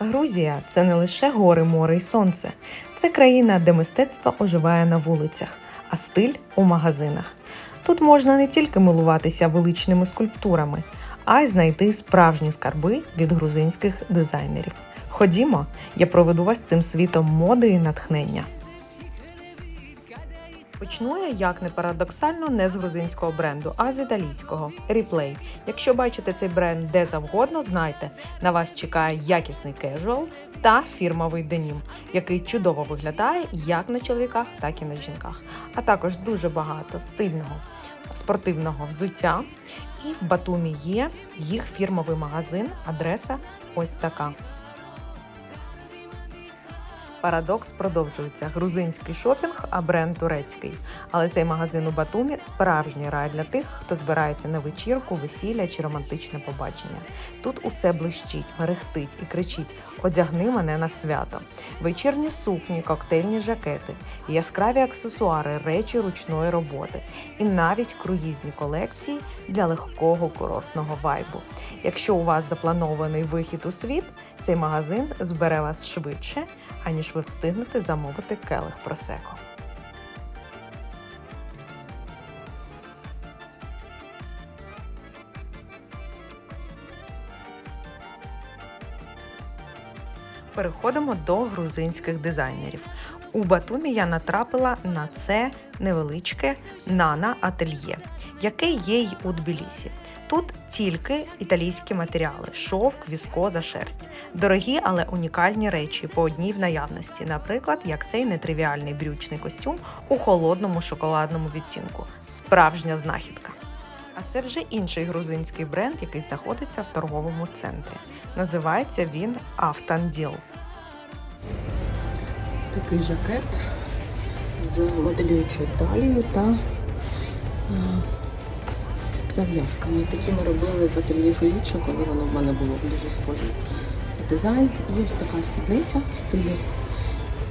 Грузія це не лише гори, море і сонце. Це країна, де мистецтво оживає на вулицях, а стиль у магазинах. Тут можна не тільки милуватися величними скульптурами, а й знайти справжні скарби від грузинських дизайнерів. Ходімо, я проведу вас цим світом моди і натхнення. Почну я, як не парадоксально, не з грузинського бренду, а з італійського Replay. Якщо бачите цей бренд де завгодно, знайте, на вас чекає якісний кежуал та фірмовий денім, який чудово виглядає як на чоловіках, так і на жінках. А також дуже багато стильного спортивного взуття. І в Батумі є їх фірмовий магазин. Адреса ось така. Парадокс продовжується. Грузинський шопінг, а бренд турецький. Але цей магазин у Батумі справжній рай для тих, хто збирається на вечірку, весілля чи романтичне побачення. Тут усе блищить, мерехтить і кричить: Одягни мене на свято. Вечірні сукні, коктейльні жакети, яскраві аксесуари, речі ручної роботи і навіть круїзні колекції для легкого курортного вайбу. Якщо у вас запланований вихід у світ, цей магазин збере вас швидше, аніж ви встигнете замовити келих просеко. Переходимо до грузинських дизайнерів. У Батумі я натрапила на це невеличке нана ательє, яке є й у Тбілісі. Тут тільки італійські матеріали: шовк, віскоза, шерсть. Дорогі, але унікальні речі по одній в наявності. Наприклад, як цей нетривіальний брючний костюм у холодному шоколадному відтінку. Справжня знахідка. А це вже інший грузинський бренд, який знаходиться в торговому центрі. Називається він Автанділ. Ось такий жакет з моделюючою талією та е, зав'язками. Такі ми робили в ательє Феліча, коли воно в мене було дуже схожий дизайн. І ось така спідниця в стилі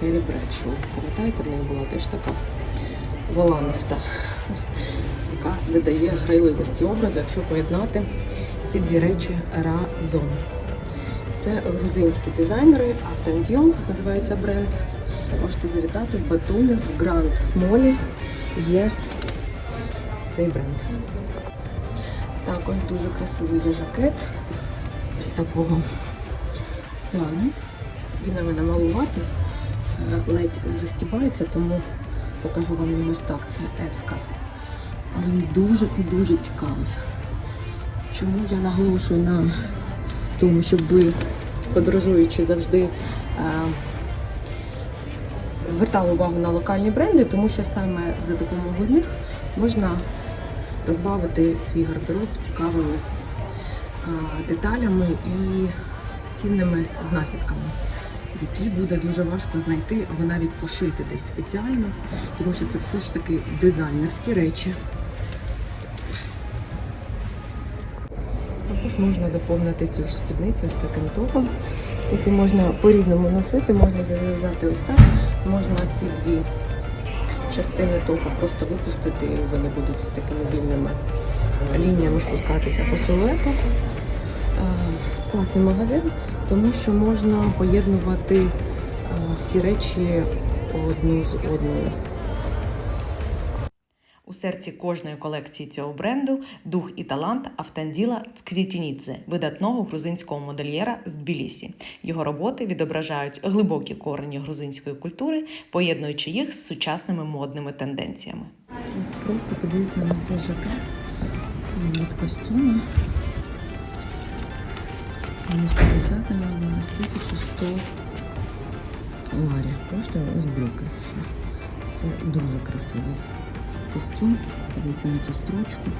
Керрі Бредшоу. Пам'ятаєте, в неї була теж така воланиста, яка додає грайливості образу, якщо поєднати ці дві речі разом. Це грузинські дизайнери, Автанділ називається бренд. Можете завітати в Батумі, в Гранд Молі є цей бренд. Також дуже красивий є жакет з такого плану. Він на мене малувати, ледь застібається, тому покажу вам його так. Це еска. Він дуже і дуже цікавий. Чому я наголошую на тому, щоб ви, подорожуючи, завжди е, звертали увагу на локальні бренди, тому що саме за допомогою них можна розбавити свій гардероб цікавими деталями і цінними знахідками, які буде дуже важко знайти або навіть пошити десь спеціально, тому що це все ж таки дизайнерські речі. Також можна доповнити цю ж спідницю ось таким топом, який можна по-різному носити, можна зав'язати ось так, можна ці дві частини току просто випустити, і вони будуть з такими вільними лініями спускатися по силуету. Е, Класний магазин, тому що можна поєднувати е, всі речі одну з одною. У серці кожної колекції цього бренду дух і талант Автанділа Цквітінідзе, видатного грузинського модельєра з Тбілісі. Його роботи відображають глибокі корені грузинської культури, поєднуючи їх з сучасними модними тенденціями. Просто подивіться на цей жакет від костюму. Мінус 50 на нього 1100 ларі. Коштує ось брюки. Це дуже красивий костюм. Подивіться на цю строчку.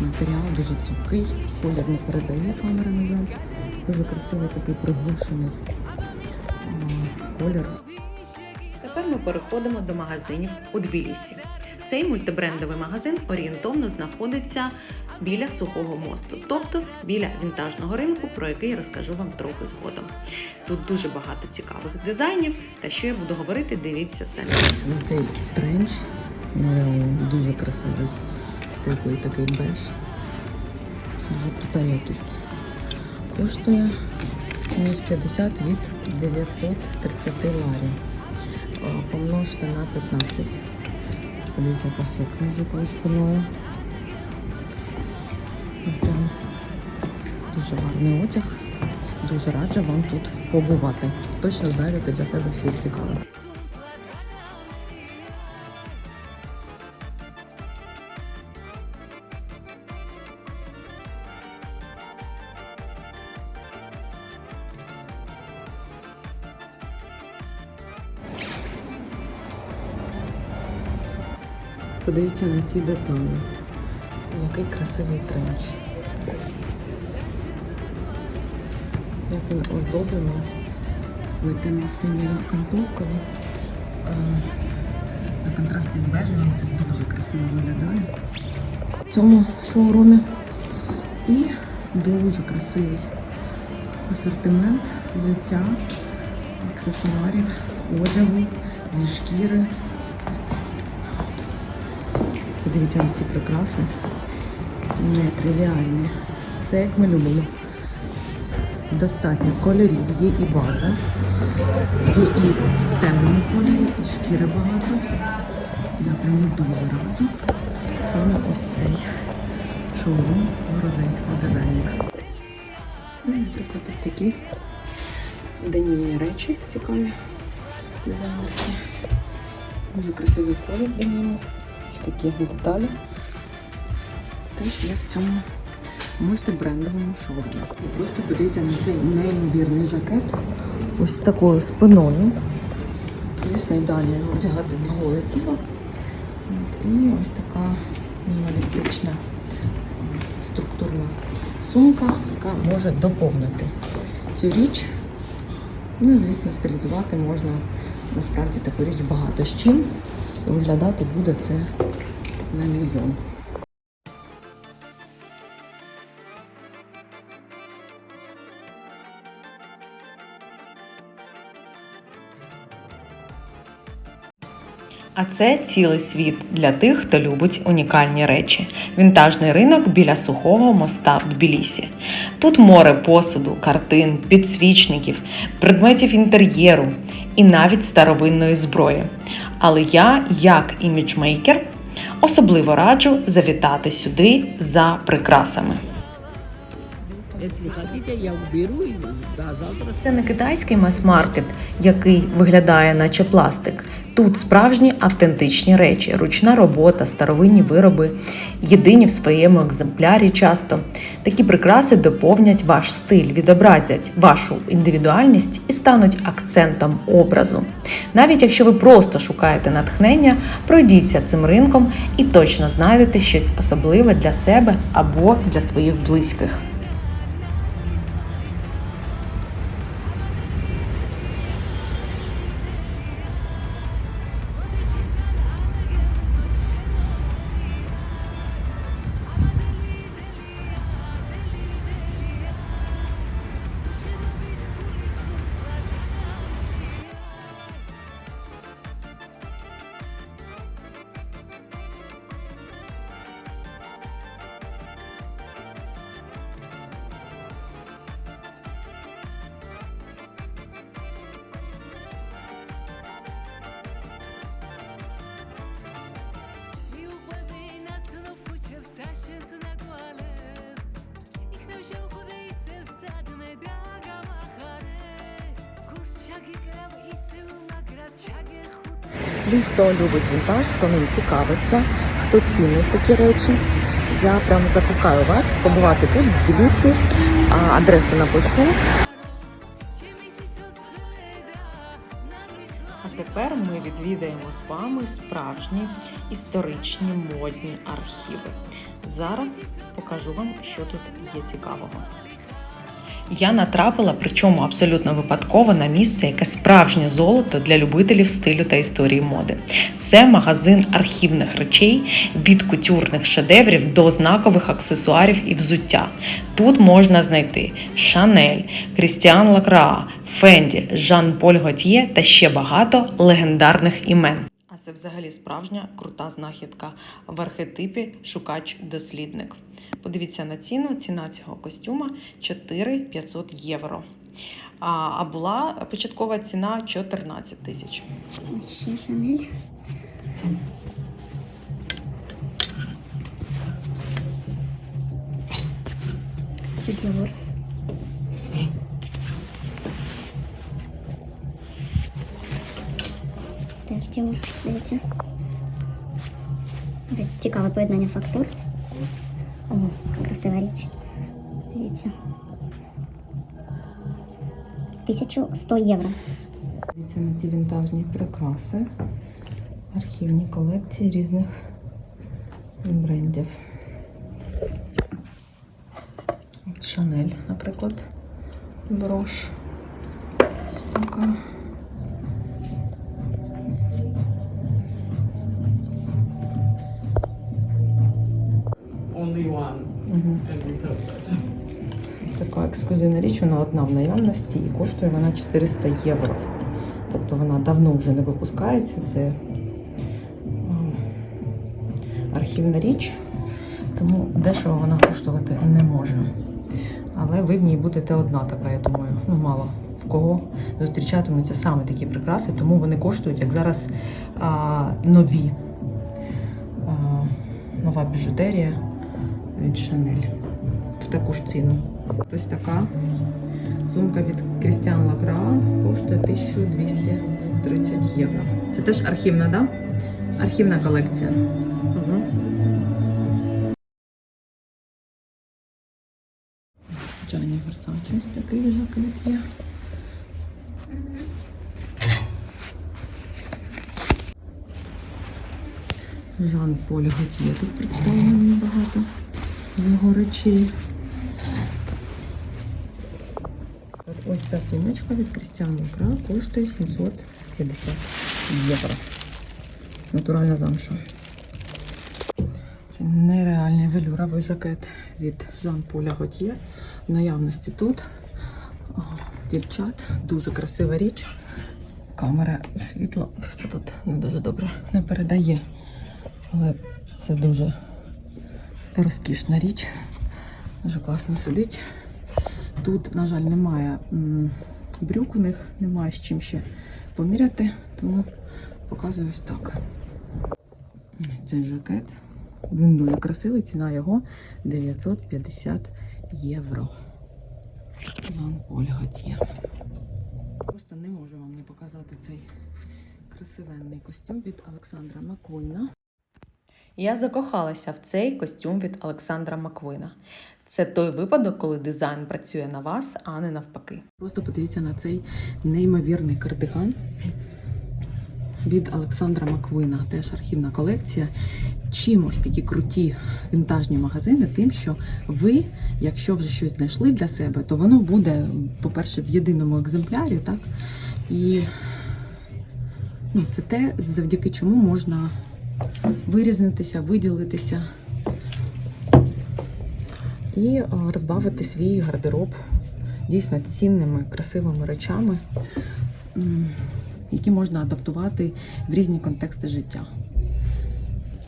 Матеріал дуже цупкий, колір не передає камера, на жаль. Дуже красивий такий приглушений колір. Тепер ми переходимо до магазинів у Тбілісі. Цей мультибрендовий магазин орієнтовно знаходиться біля сухого мосту, тобто біля вінтажного ринку, про який я розкажу вам трохи згодом. Тут дуже багато цікавих дизайнів, та що я буду говорити, дивіться самі. На цей тренч. Ну, дуже красивий. Такий такий беж. Дуже крута якість. Коштує Мінус 50 від 930 ларів. Помножте на 15. Подивіться, яка сукня з якою спиною. Ну, Прям дуже гарний одяг. Дуже раджу вам тут побувати. Точно знайдете для себе щось цікаве. Подивіться на ці деталі. Який красивий тренч. Як він оздоблений. Видно синя окантовкою. Е, На контрасті з бежевим це дуже красиво виглядає. В цьому шоурумі. І дуже красивий асортимент взуття, аксесуарів, одягу зі шкіри. Подивіться на ці прикраси. Нетривіальні. Все як ми любимо. Достатньо кольорів, є і база, є і в темному кольорі, і шкіри багато. Я прямо дуже раджу. Саме ось цей шоурум грузинського дизайнера. Ну, Наприклад, ось такі денімні речі цікаві, дизайнерські. Дуже красивий колір деніму. Такі деталі. Теж є в цьому мультибрендовому шоурумі. Просто подивіться на цей неймовірний жакет. Ось такою спиною. Звісно, і далі одягати на голе тіло. І ось така мінімалістична структурна сумка, яка може доповнити цю річ. Ну, звісно, стилізувати можна насправді таку річ багато з чим. Виглядати буде це на мільйон. А це цілий світ для тих, хто любить унікальні речі. Вінтажний ринок біля сухого моста в Тбілісі. Тут море посуду, картин, підсвічників, предметів інтер'єру і навіть старовинної зброї. Але я, як іміджмейкер, особливо раджу завітати сюди за прикрасами. Це не китайський мас-маркет, який виглядає наче пластик. Тут справжні автентичні речі, ручна робота, старовинні вироби, єдині в своєму екземплярі часто. Такі прикраси доповнять ваш стиль, відобразять вашу індивідуальність і стануть акцентом образу. Навіть якщо ви просто шукаєте натхнення, пройдіться цим ринком і точно знайдете щось особливе для себе або для своїх близьких. Всім, хто любить вінтаж, хто ним цікавиться, хто цінить такі речі, я прям закликаю вас побувати тут, в Тбілісі. А, Адресу напишу. А тепер ми відвідаємо з вами справжні історичні модні архіви. Зараз покажу вам, що тут є цікавого. Я натрапила, причому абсолютно випадково, на місце, яке справжнє золото для любителів стилю та історії моди. Це магазин архівних речей від кутюрних шедеврів до знакових аксесуарів і взуття. Тут можна знайти Шанель, Крістіан Лакraa, Фенді, Жан-Поль Готьє та ще багато легендарних імен. Це взагалі справжня крута знахідка в архетипі шукач-дослідник. Подивіться на ціну. Ціна цього костюма 4500 євро. А, була початкова ціна 14 тисяч. Ще Діор, дивіться. Цікаве поєднання фактур. О, красива річ. Дивіться. 1100 євро. Дивіться на ці вінтажні прикраси, архівні колекції різних брендів. Шанель, наприклад, брош. Ось така. Perfect. Така ексклюзивна річ, вона одна в наявності і коштує вона 400 євро. Тобто вона давно вже не випускається. Це архівна річ, тому дешево вона коштувати не може. Але ви в ній будете одна така, я думаю. Ну, мало в кого зустрічатимуться саме такі прикраси, тому вони коштують, як зараз а, нові. А, нова біжутерія від Chanel в таку ж ціну. Ось така сумка від Christian Lacroix коштує 1230 євро. Це теж архівна, да? Архівна колекція. Угу. Джані Версачі ось такий жакет є. Жан Поль Готьє тут представлено багато його речей. От ось ця сумочка від Christian Lacroix коштує 750 євро. Натуральна замша. Це нереальний велюровий жакет від Жан Поля Готьє. В наявності тут. Дівчат, дуже красива річ. Камера світло просто тут не дуже добре не передає. Але це дуже розкішна річ. Дуже класно сидить. Тут, на жаль, немає брюк у них, немає з чим ще поміряти, тому показую ось так. Ось цей жакет. Він дуже красивий, ціна його 950 євро. Жан Поль Готьє. Просто не можу вам не показати цей красивенний костюм від Олександра Маквіна. Я закохалася в цей костюм від Олександра Маквина. Це той випадок, коли дизайн працює на вас, а не навпаки. Просто подивіться на цей неймовірний кардиган від Олександра Маквина, теж архівна колекція. Чимось такі круті вінтажні магазини, тим, що ви, якщо вже щось знайшли для себе, то воно буде, по-перше, в єдиному екземплярі, так? І ну, це те, завдяки чому можна вирізнитися, виділитися і е, розбавити свій гардероб дійсно цінними, красивими речами, які можна адаптувати в різні контексти життя.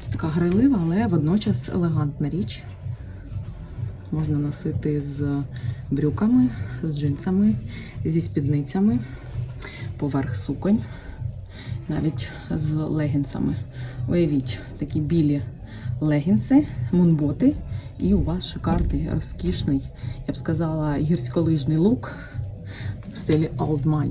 Це така грайлива, але водночас елегантна річ. Можна носити з брюками, з джинсами, зі спідницями, поверх суконь, навіть з легінсами. Уявіть, такі білі легінси, мунботи, і у вас шикарний, розкішний, я б сказала, гірськолижний лук в стилі Old Money.